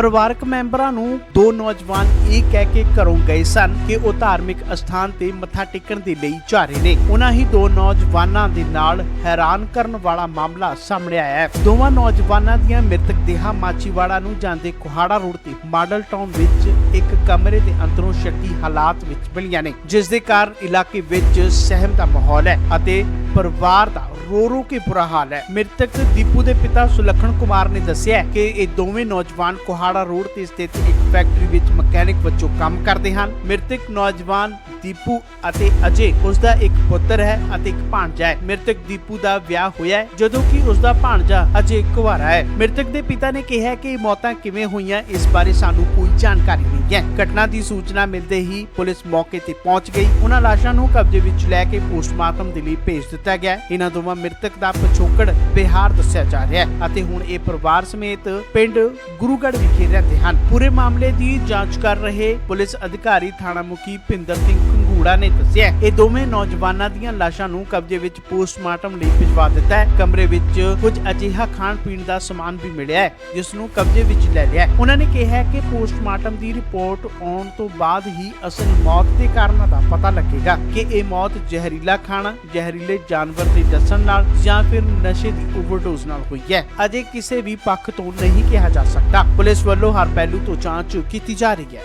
ਪਰਿਵਾਰਕ ਮੈਂਬਰਾਂ ਨੂੰ ਦੋ ਨੌਜਵਾਨ ਇਹ ਕਹਿ ਕੇ ਘਰੋਂ ਗਏ ਸਨ ਕਿ ਉਹ ਧਾਰਮਿਕ ਅਸਥਾਨ ਤੇ ਮੱਥਾ ਟੇਕਣ ਦੇ ਲਈ ਜਾ ਰਹੇ ਨੇ। ਉਹਨਾਂ ਹੀ ਦੋ ਨੌਜਵਾਨਾਂ ਦੇ ਨਾਲ ਹੈਰਾਨ ਕਰਨ ਵਾਲਾ ਮਾਮਲਾ ਸਾਹਮਣੇ ਆਇਆ ਹੈ। ਦੋਵਾਂ ਨੌਜਵਾਨਾਂ ਦੀਆਂ ਮ੍ਰਿਤਕ ਦੇਹਾਂ ਮਾਚੀਵਾੜਾ ਨੂੰ ਜਾਂਦੇ ਕੁਹਾੜਾ ਰੋਡ ਤੇ ਮਾਡਲ ਟਾਊਨ ਵਿੱਚ ਇੱਕ ਕਮਰੇ ਦੇ ਅੰਦਰੋਂ ਸ਼ੱਕੀ ਹਾਲਾਤ ਵਿੱਚ ਮਿਲੀਆਂ ਨੇ, ਜਿਸ ਦੇ ਕਾਰਨ ਇਲਾਕੇ ਵਿੱਚ ਸਹਿਮ ਦਾ ਮਾਹੌਲ ਹੈ ਅਤੇ ਪਰਿਵਾਰ ਦਾ ਰੋ ਰੋ ਕੇ ਬੁਰਾ ਹਾਲ ਹੈ। ਮ੍ਰਿਤਕ ਦੀਪੂ ਦੇ ਪਿਤਾ ਸੁਲੱਖਣ ਕੁਮਾਰ ਨੇ ਦੱਸਿਆ ਕਿ ਇਹ ਦੋਵੇਂ ਨੌਜਵਾਨ ਕੋਹਾੜਾ ਰੋਡ ਤੇ ਸਥਿਤ ਇੱਕ ਫੈਕਟਰੀ ਵਿੱਚ ਮਕੈਨਿਕ ਵਜੋਂ ਕੰਮ ਕਰਦੇ ਹਨ। ਮ੍ਰਿਤਕ ਨੌਜਵਾਨ ਦੀਪੂ ਅਤੇ ਅਜੇ ਉਸ ਦਾ ਇੱਕ ਪੁੱਤਰ ਹੈ ਅਤੇ ਇੱਕ ਭਾਣਜਾ ਹੈ। ਮ੍ਰਿਤਕ ਦੀਪੂ ਦਾ ਵਿਆਹ ਹੋਇਆ ਹੈ, ਜਦੋਂ ਕਿ ਉਸ ਦਾ ਭਾਣਜਾ ਅਜੇ ਕੁਵਾਰਾ ਹੈ। ਮ੍ਰਿਤਕ ਦੇ ਪਿਤਾ ਨੇ ਕਿਹਾ ਕਿ ਮੌਤਾਂ ਕਿਵੇਂ ਹੋਈਆਂ, ਇਸ ਬਾਰੇ ਸਾਨੂੰ ਕੋਈ ਜਾਣਕਾਰੀ ਨਹੀਂ ਹੈ। ਘਟਨਾ ਦੀ ਸੂਚਨਾ ਮਿਲਦੇ ਹੀ ਪੁਲਿਸ ਮੌਕੇ ਤੇ ਪਹੁੰਚ ਗਈ। ਉਹਨਾਂ ਲਾਸ਼ਾਂ ਨੂੰ ਕਬਜ਼ੇ ਵਿੱਚ ਲੈ ਕੇ ਪੋਸਟਮਾਰਟਮ ਦੇ ਲਈ ਭੇਜ ਦਿੱਤਾ ਗਿਆ ਇਹਨਾਂ ਦੋਵਾਂ ਮ੍ਰਿਤਕ ਦਾ ਪਿਛੋਕੜ ਬਿਹਾਰ ਦੱਸਿਆ ਜਾ ਰਿਹਾ ਹੈ ਅਤੇ ਹੁਣ ਇਹ ਪਰਿਵਾਰ ਸਮੇਤ ਪਿੰਡ ਗੁਰੂਗੜ੍ਹ ਵਿਖੇ ਰਹਿੰਦੇ ਹਨ। ਪੂਰੇ ਮਾਮਲੇ ਦੀ ਜਾਂਚ ਕਰ ਰਹੇ ਪੁਲਿਸ ਅਧਿਕਾਰੀ ਥਾਣਾ ਮੁਖੀ ਭਿੰਦਰ ਸਿੰਘ ਕੰਗੂੜਾ ਨੇ ਦੱਸਿਆ ਇਹ ਦੋਵੇਂ ਨੌਜਵਾਨਾਂ ਦੀਆਂ ਲਾਸ਼ਾਂ ਨੂੰ ਕਬਜ਼ੇ ਵਿੱਚ ਪੋਸਟਮਾਰਟਮ ਲਈ ਭਿਜਵਾ ਦਿੱਤਾ ਹੈ। ਕਮਰੇ ਵਿੱਚ ਕੁਝ ਅਜਿਹਾ ਖਾਣ ਪੀਣ ਦਾ ਸਮਾਨ ਵੀ ਮਿਲਿਆ ਹੈ, ਜਿਸ ਨੂੰ ਕਬਜ਼ੇ ਵਿੱਚ ਲੈ ਲਿਆ ਉਹਨਾਂ ਨੇ ਕਿਹਾ ਕਿ ਪੋਸਟਮਾਰਟਮ ਦੀ ਰਿਪੋਰਟ ਆਉਣ ਤੋਂ ਬਾਅਦ ਹੀ ਅਸਲ ਮੌਤ ਦੇ ਕਾਰਨਾਂ ਦਾ ਪਤਾ ਲੱਗੇਗਾ ਕਿ ਇਹ ਮੌਤ ਜ਼ਹਿਰੀਲਾ ਖਾਣਾ, ਜ਼ਹਿਰੀਲੇ ਜਾਨਵਰ ਦੇ ਡਸਣ ਨਾਲ ਜਾਂ ਫਿਰ ਨਸ਼ੇ ਦੀ ਓਵਰਡੋਜ਼ ਨਾਲ ਹੋਈ ਹੈ। ਅਜੇ ਕਿਸੇ ਵੀ ਪੱਖ ਤੋਂ ਨਹੀਂ ਕਿਹਾ ਜਾ ਸਕਦਾ। ਪੁਲਿਸ ਵੱਲੋਂ ਹਰ ਪਹਿਲੂ ਤੋਂ ਜਾਂਚ ਕੀਤੀ ਜਾ ਰਹੀ ਹੈ।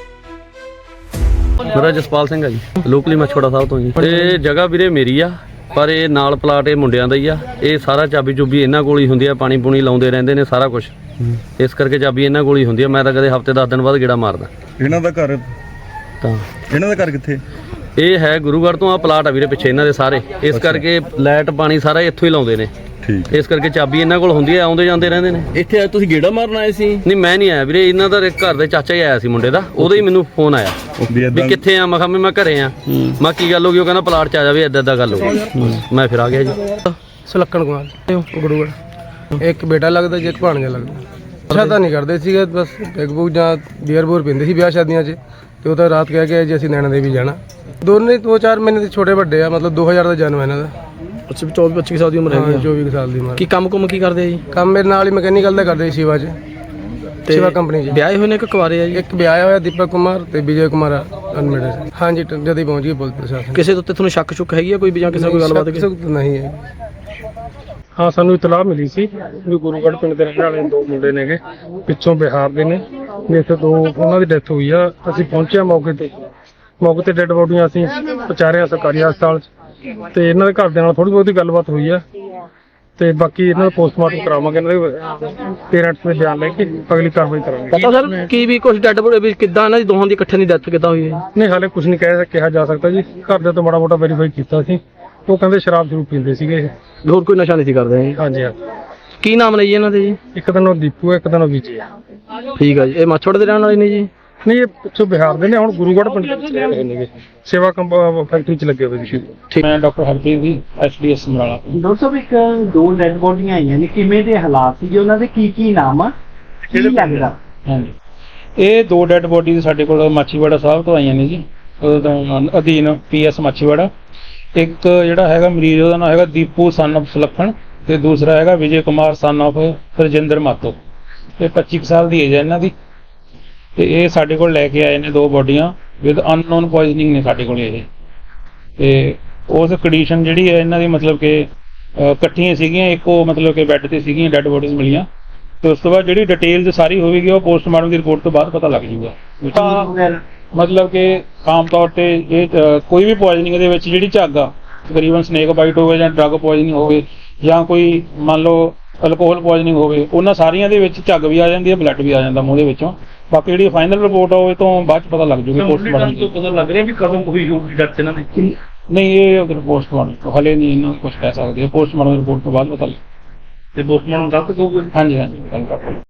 ਮੇਰਾ ਜਸਪਾਲ ਸਿੰਘ ਆ ਜੀ। ਲੋਕਲੀ ਮਛੋੜਾ ਸਾਹਿਬ ਤੋਂ ਜੀ। ਇਹ ਜਗ੍ਹਾ ਵੀਰੇ ਮੇਰੀ ਆ ਪਰ ਇਹ ਨਾਲ ਪਲਾਟ ਇਹ ਮੁੰਡਿਆਂ ਦਾ ਹੀ ਆ। ਇਹ ਸਾਰਾ ਚਾਬੀ ਚੁਬੀ ਇਹਨਾਂ ਕੋਲ ਹੀ ਹੁੰਦੀ ਆ ਪਾਣੀ ਪੂਣੀ ਲਾਉਂਦੇ ਰਹਿੰਦੇ ਨੇ ਸਾਰਾ ਕੁਝ ਇਸ ਕਰਕੇ ਚਾਬੀ ਇਹਨਾਂ ਕੋਲ ਹੀ ਹੁੰਦੀ ਆ ਮੈਂ ਤਾਂ ਕਦੇ ਹਫ਼ਤੇ 10 ਦਿਨ ਬਾਅਦ ਗੇੜਾ ਮਾਰਦਾ। ਇਹਨਾਂ ਦਾ ਘਰ ਤਾਂ। ਇਹਨਾਂ ਦਾ ਘਰ ਕਿੱਥੇ? ਇਹ ਹੈ ਗੁਰੂਗੜ੍ਹ ਤੋਂ ਆ ਪਲਾਟ ਆ ਵੀਰੇ ਪਿੱਛੇ ਇਹਨਾਂ ਦੇ ਸਾਰੇ। ਇਸ ਕਰਕੇ ਲਾਈਟ ਪਾਣੀ ਸਾਰਾ ਇੱਥੋਂ ਹੀ ਲਾਉਂਦੇ ਨੇ। ਠੀਕ ਇਸ ਕਰਕੇ ਚਾਬੀ ਇਹਨਾਂ ਕੋਲ ਹੁੰਦੀ ਆ ਆਉਂਦੇ ਜਾਂਦੇ ਰਹਿੰਦੇ ਨੇ। ਇੱਥੇ ਆ ਤੁਸੀਂ ਗੇੜਾ ਮਾਰਨ ਆਏ ਸੀ? ਨਹੀਂ ਮੈਂ ਨਹੀਂ ਆਇਆ ਵੀਰੇ ਇਹਨਾਂ ਦਾ ਘਰ ਦੇ ਚਾਚਾ ਹੀ ਆਇਆ ਸੀ ਮੁੰਡੇ ਦਾ ਉਹਦੇ ਹੀ ਮੈਨੂੰ ਫੋਨ ਆਇਆ। ਵੀ ਵੀ ਕਿੱਥੇ ਆ? ਮੈਂ ਕਿਹਾ ਵੀ ਮੈਂ ਘਰੇ ਆ। ਮੈਂ ਕੀ ਗੱਲ ਹੋ ਗਈ? ਉਹ ਕਹਿੰਦਾ ਪਲਾਟ ਚ ਆ ਜਾਵੇ ਏਦਾਂ ਏਦਾਂ ਗੱਲ ਹੋ ਗਈ। ਮੈਂ ਫਿਰ ਆ ਗਿਆ ਜੀ। ਸੁਲੱਖਣ ਕੁਮਾਰ ਗੁਰੂਗੜ ਇੱਕ ਬੇਟਾ ਲੱਗਦਾ ਜੇ ਇੱਕ ਭਾਣਜਾ ਲੱਗਦਾ। ਅੱਛਾ ਤਾਂ ਨਹੀਂ ਕਰਦੇ ਸੀਗੇ ਬਸ ਇੱਕ ਬੂਕ ਜਾਂ ਬੀਅਰ ਬੂਰ ਪੀਂਦੇ ਸੀ ਵਿਆਹ ਸ਼ਾਦੀਆਂ 'ਚ। ਤੇ ਉਹ ਤਾਂ ਰਾਤ ਕਹਿ ਕੇ ਜੀ ਅਸੀਂ ਨੈਣਾ ਦੇਵੀ ਜਾਣਾ। ਦੋਨੇ ਦੋ ਚਾਰ ਮਹੀਨੇ ਦੇ ਛੋਟੇ ਵੱਡੇ ਆ ਮਤਲਬ 2000 ਦਾ ਜਨਮ ਹੈ ਇਹਨਾਂ ਦਾ। ਅੱਛਾ 24 25 ਸਾਲ ਦੀ ਉਮਰ ਹਾਂ, ਹੈਗੀ ਆ। 24 ਕੁ ਸਾਲ ਦੀ ਉਮਰ। ਕੀ ਕੰਮ ਕੁਮ ਕੀ ਕਰਦੇ ਆ ਜੀ? ਕੰਮ ਮੇਰੇ ਨਾਲ ਹੀ ਮਕੈਨੀਕਲ ਦਾ ਕਰਦੇ ਸੀ ਸ਼ਿਵਾ 'ਚ। ਸ਼ਿਵਾ ਕੰਪਨੀ 'ਚ। ਵਿਆਹੇ ਹੋਏ ਨੇ ਕਿ ਕੁਆਰੇ ਆ ਜੀ? ਇੱਕ ਵਿਆਹ ਹੋਇਆ ਦੀਪਕ ਕੁਮਾਰ ਤੇ ਵਿਜੇ ਕੁਮਾਰ ਅਨਮੇਡ ਹਾਂਜੀ ਜਦ ਹੀ ਪਹੁੰਚ ਗਈ ਪੁਲਿਸ ਪ੍ਰਸ਼ਾਸਨ। ਕਿਸੇ ਦੇ ਉੱਤੇ ਤੁਹਾਨੂੰ ਸ਼ੱਕ ਸ਼ੁੱਕ ਹੈਗੀ ਆ ਕੋਈ ਵੀ ਜਾਂ ਕਿਸੇ ਨਾਲ ਕੋਈ ਗੱਲਬਾਤ ਸ਼ੱਕ ਸ਼ੁਕ ਨਹੀਂ ਹੈ। ਹਾਂ ਸਾਨੂੰ ਇਤਲਾਹ ਮਿਲੀ ਸੀ ਵੀ ਗੁਰੂਗੜ੍ਹ ਪਿੰਡ ਦੇ ਰਹਿਣ ਵਾਲੇ ਦੋ ਮੁੰਡੇ ਨੇਗੇ ਪਿੱਛੋਂ ਬਿਹਾਰ ਦੇ ਨੇ। ਇੱਥੇ ਦੋ ਉਹਨਾਂ ਦੀ ਡੈਥ ਹੋਈ ਆ। ਅਸੀਂ ਪਹੁੰਚੇ ਹਾਂ ਮੌਕੇ ਤੇ। ਮੌਕੇ ਤੇ ਡੈੱਡ ਬੋਡੀਆਂ ਅਸੀਂ ਪਹੁੰਚਾਰਿਆ ਸਰਕਾਰੀ ਹਸਪਤਾਲ 'ਚ। ਤੇ ਇਹਨਾਂ ਦੇ ਘਰ ਦੇ ਨਾਲ ਥੋੜੀ ਬਹੁਤੀ ਗੱਲਬਾਤ ਹੋਈ ਆ। ਤੇ ਬਾਕੀ ਇਹਨਾਂ ਦਾ ਪੋਸਟਮਾਰਟਮ ਕਰਾਵਾਂਗੇ ਇਹਨਾਂ ਦੇ ਪੇਰੈਂਟਸ ਦੇ ਬਿਆਨ ਲੈ ਕੇ ਅਗਲੀ ਕਾਰਵਾਈ ਕਰਾਂਗੇ। ਪਤਾ ਸਰ ਕੀ ਵੀ ਕੁਝ ਡੈਡ ਬੋਡੀ ਵੀ ਕਿੱਦਾਂ ਇਹਨਾਂ ਦੀ ਦੋਹਾਂ ਦੀ ਇਕੱਠੇ ਦੀ ਡੈਥ ਕਿੱਦਾਂ ਹੋਈ ਹੈ? ਨਹੀਂ ਹਾਲੇ ਕੁਝ ਨਹੀਂ ਕਹਿ ਕਿਹਾ ਜਾ ਸਕਦਾ ਜੀ। ਘਰ ਦੇ ਤੋਂ ਮਾੜਾ ਮੋਟਾ ਵੈਰੀਫਾਈ ਕੀਤਾ ਸੀ। ਉਹ ਕਹਿੰਦੇ ਸ਼ਰਾਬ ਜ਼ਰੂਰ ਪੀਂਦੇ ਸੀਗੇ ਇਹ। ਹੋਰ ਕੋਈ ਨਸ਼ਾ ਨਹੀਂ ਸੀ ਕਰਦੇ ਜੀ ਹਾਂਜੀ ਹਾਂ। ਕੀ ਨਾਮ ਨੇ ਜੀ ਇਹਨਾਂ ਦੇ ਜੀ? ਇੱਕ ਦਿਨ ਉਹ ਦੀਪੂ ਹੈ ਇੱਕ ਦਿਨ ਉਹ ਵਿਜੇ ਹੈ। ਠੀਕ ਆ ਜੀ। ਇਹ ਮੱਛੜ ਦੇ ਰਹਿਣ ਵਾਲੇ ਨੇ ਜੀ? ਨਹੀਂ ਇਹ ਪਿੱਛੋਂ ਬਿਹਾਰ ਦੇ ਨੇ ਹੁਣ ਗੁਰੂਗੜ੍ਹ ਪਿੰਡ ਦੇ ਵਿੱਚ ਰਹਿ ਰਹੇ ਨੇਗੇ ਸੇਵਾ ਫੈਕਟਰੀ 'ਚ ਲੱਗੇ ਹੋਏ ਸੀ। ਮੈਂ doctor Harpreet ji SDS Samrala doctor ਸਾਹਿਬ ਇੱਕ ਦੋ ਡੈਡ ਬੋਡੀਆਂ ਆਈਆਂ ਨੇ। ਕਿਵੇਂ ਦੇ ਹਾਲਾਤ ਸੀ ਉਹਨਾਂ ਦੇ ਕੀ ਕੀ ਨਾਮ ਆ? ਕੀ ਲੱਗਦਾ? ਹਾਂਜੀ। ਇਹ ਦੋ ਡੈੱਡ ਬੋਡੀ ਸਾਡੇ ਕੋਲ ਮਾਛੀਵਾੜਾ ਸਾਹਿਬ ਤੋਂ ਆਈਆਂ ਨੇ ਜੀ। ਉਹਦੇ ਤੋਂ ਅਧੀਨ ਪੀਐਸ ਮਾਛੀਵਾੜਾ। ਇੱਕ ਜਿਹੜਾ ਹੈਗਾ ਮਰੀਜ਼ ਉਹਦਾ ਨਾਮ ਹੈਗਾ ਦੀਪੂ ਸਨ of ਸੁਲੱਖਣ। ਤੇ ਦੂਸਰਾ ਹੈਗਾ ਵਿਜੇ ਕੁਮਾਰ ਸਨ of ਰਜਿੰਦਰ ਮਾਤੋ। ਇਹ 25 ਕੁ ਸਾਲ ਦੀ ਏਜ ਹੈ ਇਹਨਾਂ ਦੀ। ਤੇ ਇਹ ਸਾਡੇ ਕੋਲ ਲੈ ਕੇ ਆਏ ਨੇ ਦੋ ਬੋਡੀਆਂ ਵਿਦ ਅਨਨੋਨ ਪੋਇਜ਼ਨਿੰਗ ਨੇ ਸਾਡੇ ਕੋਲ ਇਹ। ਤੇ ਉਸ ਕੰਡੀਸ਼ਨ ਜਿਹੜੀ ਹੈ ਇਹਨਾਂ ਦੀ ਮਤਲਬ ਕਿ ਇਕੱਠੀਆਂ ਸੀਗੀਆਂ ਇੱਕੋ ਮਤਲਬ ਕਿ ਬੈੱਡ ਤੇ ਸੀਗੀਆਂ ਡੈੱਡ ਬੋਡੀਜ਼ ਮਿਲੀਆਂ। ਤੇ ਉਸ ਤੋਂ ਬਾਅਦ ਜਿਹੜੀ ਡਿਟੇਲਸ ਸਾਰੀ ਹੋਵੇਗੀ ਉਹ ਪੋਸਟਮਾਰਟਮ ਦੀ ਰਿਪੋਰਟ ਤੋਂ ਬਾਅਦ ਪਤਾ ਲੱਗ ਜੂਗਾ ਮਤਲਬ ਕਿ ਆਮ ਤੌਰ ਤੇ ਇਹ ਕੋਈ ਵੀ ਪੋਇਜ਼ਨਿੰਗ ਦੇ ਵਿੱਚ ਜਿਹੜੀ ਝੱਗ ਆ ਤਕਰੀਬਨ ਸਨੇਕ ਬਾਈਟ ਹੋਵੇ ਜਾਂ ਡਰੱਗ ਪੋਇਜ਼ਨਿੰਗ ਹੋਵੇ ਜਾਂ ਕੋਈ ਮੰਨ ਲਓ ਅਲਕੋਹਲ ਪੋਇਜ਼ਨਿੰਗ ਹੋਵੇ ਉਹਨਾਂ ਸਾਰੀਆਂ ਦੇ ਵਿੱਚ ਝੱਗ ਵੀ ਆ ਜਾਂਦੀ ਹੈ ਬਲੱਡ ਵੀ ਆ ਜਾਂਦਾ ਮੂੰਹ ਦੇ ਵਿੱਚੋਂ। ਬਾਕੀ ਜਿਹੜੀ ਫਾਈਨਲ ਰਿਪੋਰਟ ਆ ਉਹ ਇਹ ਤੋਂ ਬਾਅਦ ਚ ਪਤਾ ਲੱਗ ਜੂਗੀ ਪੋਸਟਮਾਰਟਮ ਦੀ। ਪਤਾ ਲੱਗ ਰਿਹਾ ਵੀ ਕਦੋਂ ਹੋਈ ਹੋਊਗੀ ਡੈਥ ਇਹਨਾਂ ਦੀ। ਨਹੀਂ ਇਹ ਅਗਰ ਪੋਸਟਮਾਰਟਮ ਹਲੇ ਨਹੀਂ ਇਹਨਾਂ ਕੁਝ ਕਹਿ ਸਕਦੇ। ਪੋਸਟਮਾਰਟਮ ਰਿਪੋਰਟ ਤੋਂ ਬਾਅਦ ਪਤਾ ਲੱਗ ਤੇ ਪੋਸਟਮਾਰਟਮ ਦੱਸ ਕਹੋਗੇ ਹਾਂਜੀ ਹਾਂਜੀ ਗੱਲ ਕਰ